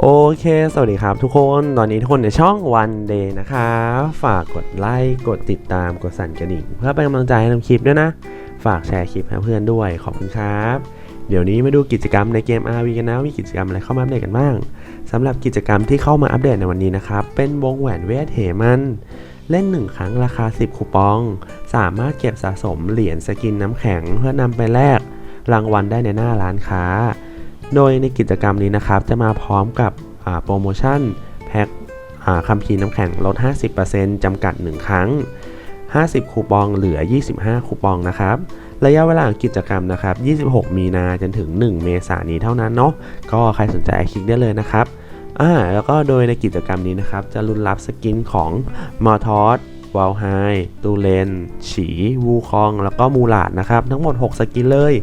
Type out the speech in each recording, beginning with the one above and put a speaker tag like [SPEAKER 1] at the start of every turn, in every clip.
[SPEAKER 1] โอเค สวัสดีครับทุกคน ตอนนี้ทุกคนในช่อง One Day นะครับฝากกดไลค์ กดติดตาม กดสั่นกระดิ่ง เพื่อเป็นกำลังใจให้ทำคลิปด้วยนะ ฝากแชร์คลิปให้เพื่อนด้วย ขอบคุณครับ เดี๋ยวนี้มาดูกิจกรรมในเกม RV กันนะ มีกิจกรรมอะไรเข้ามาอัปเดตกันบ้างสำหรับกิจกรรมที่เข้ามาอัปเดตในวันนี้นะครับ เป็นวงแหวนเวทเหมัน เล่น 1 ครั้งราคา 10 คูปอง สามารถเก็บสะสมเหรียญสกินน้ำแข็ง เพื่อนำไปแลกรางวัลได้ในหน้าร้านค้า โดยในกิจกรรมนี้นะครับ จะมาพร้อมกับโปรโมชั่นแพ็คคัมภีร์น้ำแข็งลด 50%จำกัด 1 ครั้ง 50 คูปองเหลือ 25 คูปองนะครับ ระยะเวลาของกิจกรรมนะครับ 26 มีนาจนถึง 1 เมษายนนี้เท่านั้นเนาะ ก็ใครสนใจคลิกได้เลยนะครับอ่าแล้วก็โดยในกิจกรรมนี้นะครับ จะลุ้นรับสกินของมอทอสวาลไฮตูเลน ฉี วูคอง แล้วก็มูลาดนะครับ ทั้งหมด 6 สกินเลย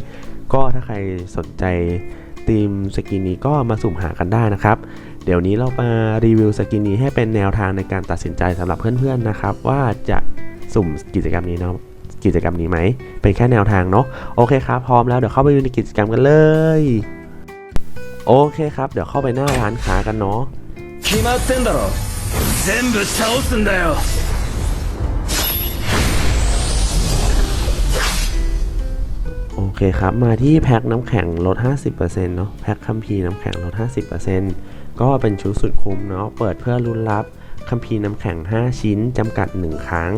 [SPEAKER 1] ก็ถ้าใครสนใจ ทีมสกินนี้ก็มาสุ่มหากันได้นะครับ เดี๋ยวนี้เรามารีวิวสกินนี้ให้เป็นแนวทางในการตัดสินใจสำหรับเพื่อนๆนะครับ ว่าจะสุ่มกิจกรรมนี้เนาะกิจกรรมนี้ไหม เป็นแค่แนวทางเนาะโอเคครับ พร้อมแล้วเดี๋ยวเข้าไปดูในกิจกรรมกันเลย โอเคครับ เดี๋ยวเข้าไปหน้าร้านค้ากันเนาะ
[SPEAKER 2] 決まってんだろ全部倒すんだよ
[SPEAKER 1] เคครับ มาที่แพ็คน้ำแข็งลด 50%เนาะแพ็คคัมภีร์น้ำแข็งลด 50%ก็เป็นชุดสุดคุ้มเนาะเปิดเพื่อรุ่นรับคัมภีร์น้ำแข็ง 5 ชิ้นจำกัด 1 ครั้ง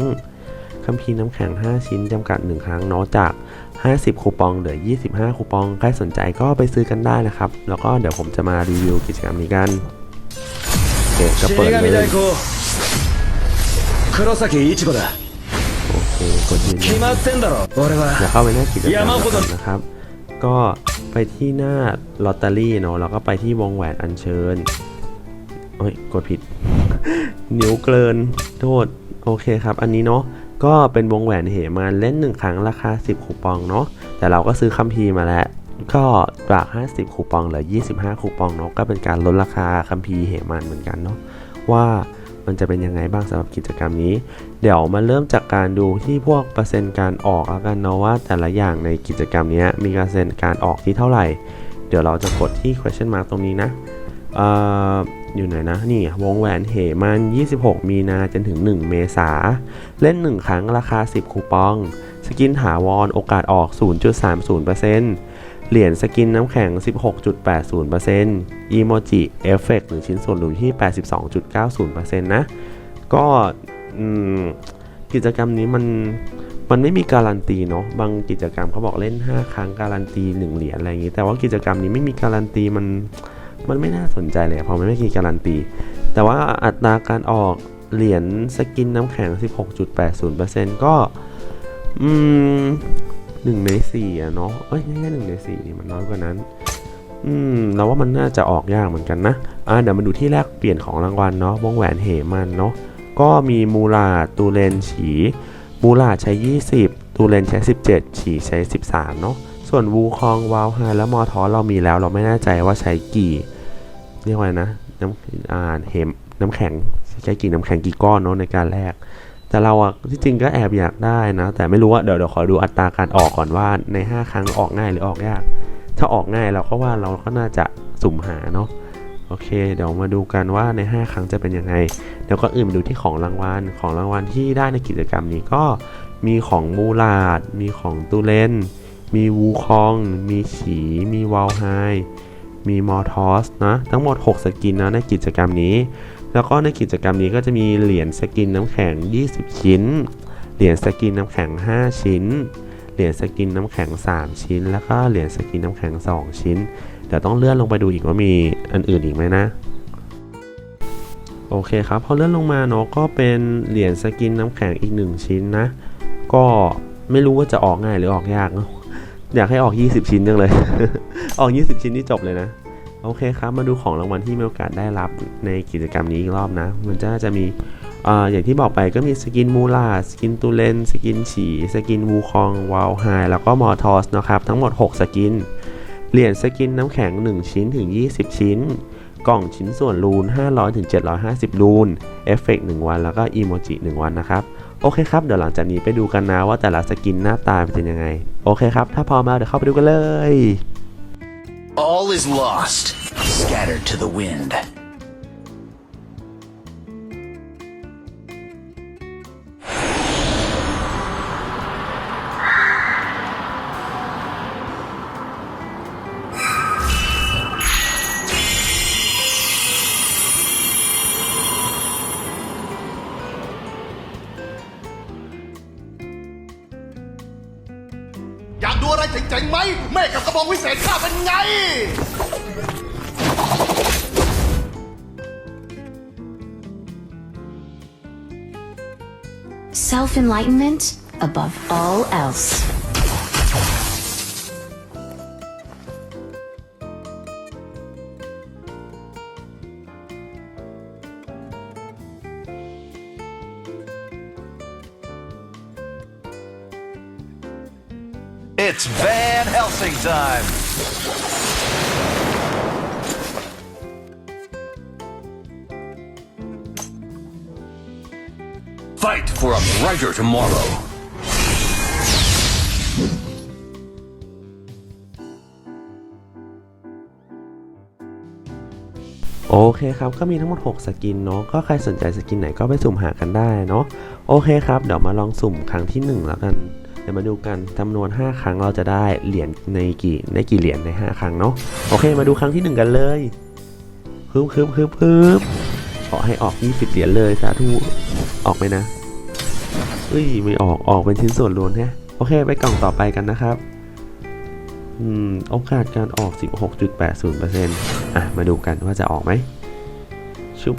[SPEAKER 1] คัมภีร์น้ำแข็ง 5 ชิ้นจำกัด 1 ครั้งเนาะจาก 50 คูปองเหลือ 25 คูปอง ใครสนใจก็ไปซื้อกันได้นะครับ แล้วก็เดี๋ยวผมจะมารีวิวกิจกรรมนี้กันเก็บก
[SPEAKER 2] ระ
[SPEAKER 1] เปิดเลย อ กดยืนยันอย่าเข้าไปหน้ากิจกรรมนะครับ ก็ไปที่หน้าลอตเตอรี่เนาะแล้วก็ไปที่วงแหวนอัญเชิญโอ้ยกดผิด นิ้วเกินโทษโอเคครับ อันนี้เนาะก็เป็นวงแหวนเหมาเล่นหนึ่งครั้งราคา 10 คูปองเนาะแต่เราก็ซื้อคัมภีร์มาแล้ว ก็จาก 50 คูปองเหลือ 25 คูปองเนาะก็เป็นการลดราคาคัมภีร์เหมานเหมือนกันเนาะว่า มันจะเป็นยังไงบ้างสำหรับกิจกรรมนี้ เดี๋ยวมาเริ่มจากการดูที่พวกเปอร์เซ็นต์การออกแล้วกันเนาะว่าแต่ละอย่างในกิจกรรมนี้มีเปอร์เซ็นต์การออกที่เท่าไหร่ เดี๋ยวเราจะกดที่ question mark ตรงนี้นะเอ่ออยู่ไหนนะ นี่วงแหวนเหมัน 26 มีนาจนถึง 1 เมษา เล่น 1 ครั้งราคา 10 คูปอง สกินถาวรโอกาสออก 0.30% เหรียญสกินน้ำแข็ง 16.80%อีโมจิเอฟเฟกหรือชิ้นส่วนรวมที่ 82.90%นะ ก็กิจกรรมนี้มันมันไม่มีการันตีเนาะบางกิจกรรมเขาบอกเล่น 5 ครั้งการันตี 1 เหรียญอะไรอย่างนี้ แต่ว่ากิจกรรมนี้ไม่มีการันตีมันมันไม่น่าสนใจเลยเพราะมันไม่มีการันตี แต่ว่าอัตราการออกเหรียญสกินน้ำแข็ง 16.80%ก็อืม หนึ่งในสี่อะเนาะเอ้ยไม่หนึ่งในสี่นี่มันน้อยกว่านั้น อืมเราว่ามันน่าจะออกยากเหมือนกันนะอ่าเดี๋ยวมาดูที่แรกเปลี่ยนของรางวัลเนาะวงแหวนเหมันเนาะก็มีมูลาตูเลนฉีมูลาใช้ 20 ตูเลนใช้ 17 ฉีใช้ 13 เนาะส่วนวูคองวาวไฮและมอทอเรามีแล้วเราไม่แน่ใจว่าใช้กี่เรียกว่าไงนะน้ำอ่าเหมน้ำแข็งใช้กี่น้ำแข็งกี่ก้อนเนาะในการแลก แต่เราอะที่จริงก็แอบอยากได้นะ แต่ไม่รู้ว่าเดี๋ยวเดี๋ยวขอดูอัตราการออกก่อนว่าใน 5 ครั้งออกง่ายหรือออกยาก ถ้าออกง่ายเราก็ว่าเราก็น่าจะสุ่มหาเนาะโอเค เดี๋ยวมาดูกันว่าใน 5 ครั้งจะเป็นยังไง เดี๋ยวก็อื่นมาดูที่ของรางวัลของรางวัลที่ได้ในกิจกรรมนี้ก็มีของมูลาด มีของตูเลนมีวูคอง มีฉี มีวาลไฮมีมอทอสนะ ทั้งหมด 6 สกินนะในกิจกรรมนี้ แล้วก็ในกิจกรรมนี้ก็จะมีเหรียญสกินน้ำแข็ง 20 ชิ้น เหรียญสกินน้ำแข็ง 5 ชิ้น เหรียญสกินน้ำแข็ง 3 ชิ้น แล้วก็เหรียญสกินน้ำแข็ง 2 ชิ้น เดี๋ยวต้องเลื่อนลงไปดูอีกว่ามีอันอื่นอีกไหมนะโอเคครับพอเลื่อนลงมาเนาะก็เป็นเหรียญสกินน้ำแข็งอีก 1 ชิ้นนะ ก็ไม่รู้ว่าจะออกง่ายหรือออกยากเนาะอยากให้ออก 20 ชิ้นจังเลย ออก 20 ชิ้นนี่จบเลยนะ โอเคครับ มาดูของรางวัลที่มีโอกาสได้รับในกิจกรรมนี้อีกรอบนะ มันจะจะมีออย่างที่บอกไปก็มีสกินมูลาสกินตูเลนสกินฉีสกินวูคองวาวไฮแล้วก็มอทอสนะครับ ทั้งหมด 6 สกินเหรียญสกินน้ำแข็ง 1 ชิ้นถึง 20 ชิ้น กล่องชิ้นส่วนรูน 500ถึง750 รูน เอฟเฟกต์1วัน แล้วก็อีโมจิ 1 วันนะครับ โอเคครับ เดี๋ยวหลังจากนี้ไปดูกันนะว่าแต่ละสกินหน้าตาเป็นยังไง โอเคครับ ถ้าพร้อมแล้วเดี๋ยวเข้าไปดูกันเลย
[SPEAKER 2] All is lost, scattered to the wind. "
[SPEAKER 3] จ๋งๆไหมเมฆกับกระบองวิเศษข้าเป็นไง
[SPEAKER 4] Self enlightenment above all else.
[SPEAKER 2] Time! Fight for a brighter tomorrow.
[SPEAKER 1] โอเคครับ ก็มีทั้งหมด 6 สกินเนาะ ก็ใครสนใจสกินไหนก็ไปสุ่มหากันได้เนาะ โอเคครับ เดี๋ยวมาลองสุ่มครั้งที่ 1 แล้วกัน เดี๋ยวมาดูกันจำนวน 5 ครั้งเราจะได้เหรียญในกี่ในกี่เหรียญใน 5 ครั้งเนาะโอเคมาดูครั้งที่ 1 กันเลยฮึบฮึบฮึบฮึบขอให้ออก 20 เหรียญเลยสาธุออกไหมนะเอ้ยไม่ออกออกเป็นชิ้นส่วนรวมแฮะโอเคไปกล่องต่อไปกันนะครับอืมโอกาสการออก 16.80%อะมาดูกันว่าจะออกไหมชุบ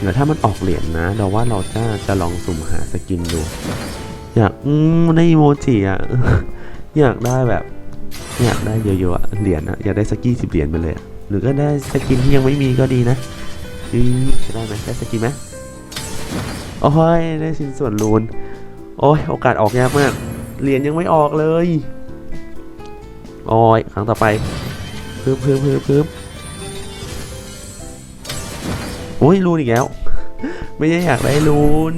[SPEAKER 1] เดี๋ยวถ้ามันออกเหรียญนะ เราว่าเราจะจะลองสุ่มหาสกินดู อยากอืมในอีโมจิอะ อยากได้แบบ อยากได้เยอะๆอะเหรียญอะอยากได้สักกี่สิบเหรียญไปเลยอะหรือก็ได้สกินที่ยังไม่มีก็ดีนะอืมจะได้ไหมได้สกินไหมโอ้ยได้ชิ้นส่วนรูนโอ้ยโอกาสออกยากมากเหรียญยังไม่ออกเลยโอ้ยครั้งต่อไปพึบพึบพึบพึบโอ้ยรูนอีกแล้ว ไม่ได้อยากได้รูน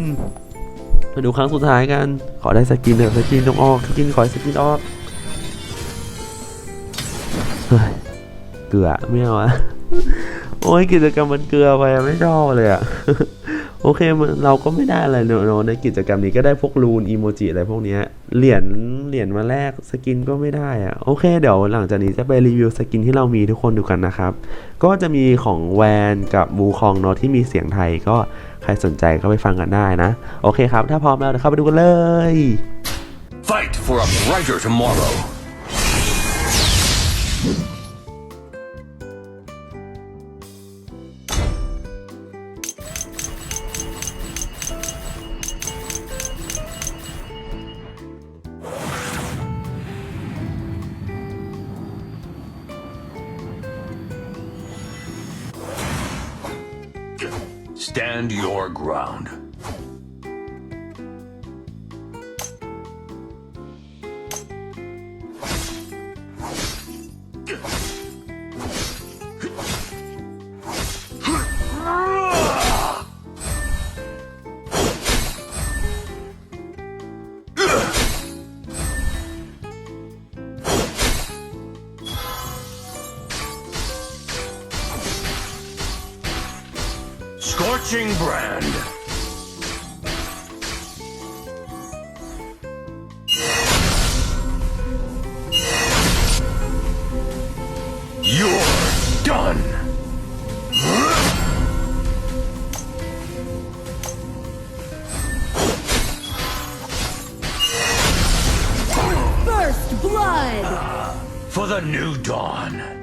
[SPEAKER 1] มาดูครั้งสุดท้ายกัน ขอได้สกินเถอะสกินต้องออกสกินขอสกินออกเฮ้ยเกลือไม่เอาอะโอ้ยกิจกรรมมันเกลือไปไม่ชอบเลยอะ โอเคเราก็ไม่ได้อะไรเนอะในกิจกรรมนี้ก็ได้พวกรูนอีโมจิอะไรพวกนี้เหรียญเหรียญมาแลกสกินก็ไม่ได้อะโอเคเดี๋ยวหลังจากนี้จะไปรีวิวสกินที่เรามีทุกคนดูกันนะครับ ก็จะมีของแวนกับบูคองเนาะที่มีเสียงไทยก็ใครสนใจก็ไปฟังกันได้นะ โอเคครับ ถ้าพร้อมแล้วเดี๋ยวเข้าไปดูกันเลย
[SPEAKER 2] Fight for a brighter tomorrow. Stand your ground. Scorching brand. You're done.
[SPEAKER 5] First blood!
[SPEAKER 2] For the new dawn.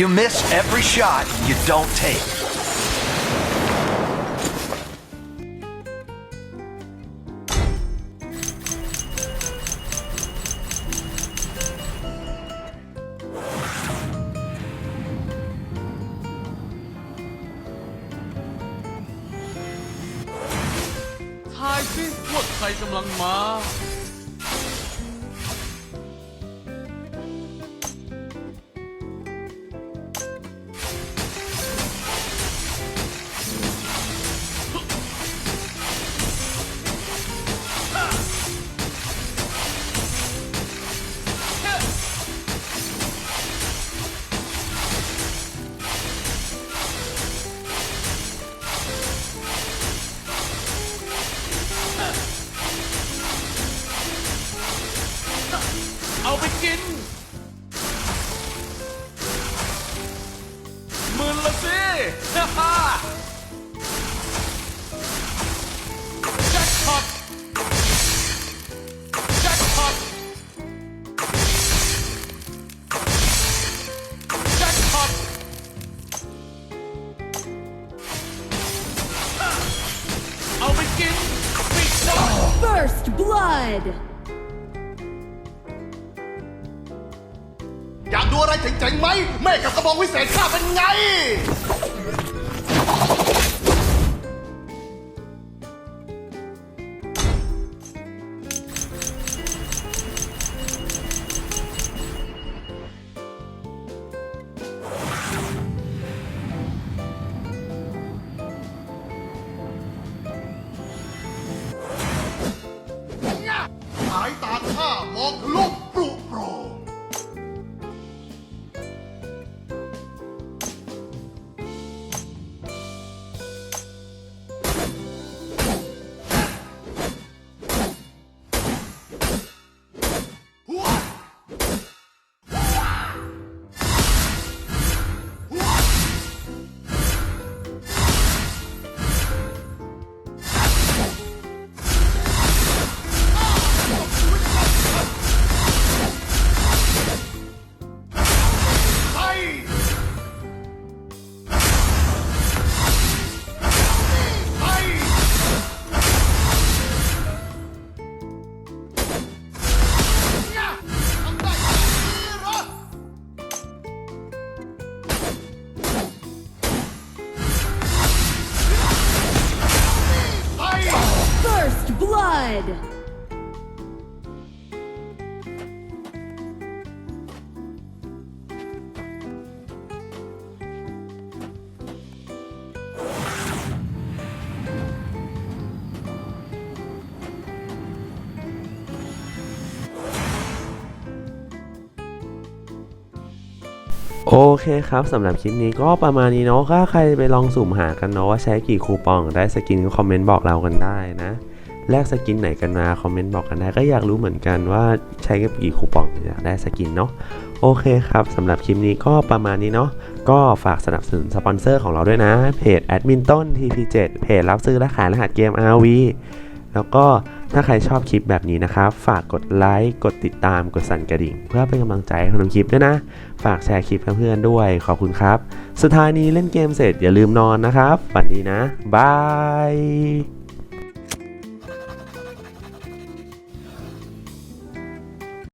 [SPEAKER 2] You miss every shot you don't take.
[SPEAKER 6] กินหมื่นละสิฮ่าฮ่าแจ็คพอตแจ็คพอตแจ็คพอตเอาไปกินปิดได้
[SPEAKER 5] First blood.
[SPEAKER 3] ดูอะไรเจ๋งๆไหมแม่กับกระบองวิเศษข้าเป็นไง
[SPEAKER 1] โอเคครับสำหรับคลิปนี้ก็ประมาณนี้เนาะถ้าใครไปลองสุ่มหากันเนาะว่าใช้กี่คูปองได้สกินก็คอมเมนต์บอกเรากันได้นะแลกสกินไหนกันมาคอมเมนต์บอกกันได้ก็อยากรู้เหมือนกันว่าใช้กับกี่คูปองถึงจะได้สกินเนาะโอเคครับสำหรับคลิปนี้ก็ประมาณนี้เนาะก็ฝากสนับสนุนสปอนเซอร์ของเราด้วยนะเพจแอดมินต้น TP7 เพจรับซื้อและขายรหัสเกม RV แล้วก็ ถ้าใครชอบคลิปแบบนี้นะครับ ฝากกดไลค์กดติดตามกดสั่นกระดิ่ง เพื่อเป็นกำลังใจให้ทำคลิปด้วยนะ ฝากแชร์คลิปกับเพื่อนๆด้วยขอบคุณครับ สุดท้ายนี้เล่นเกมเสร็จอย่าลืมนอนนะครับฝันดีนะบาย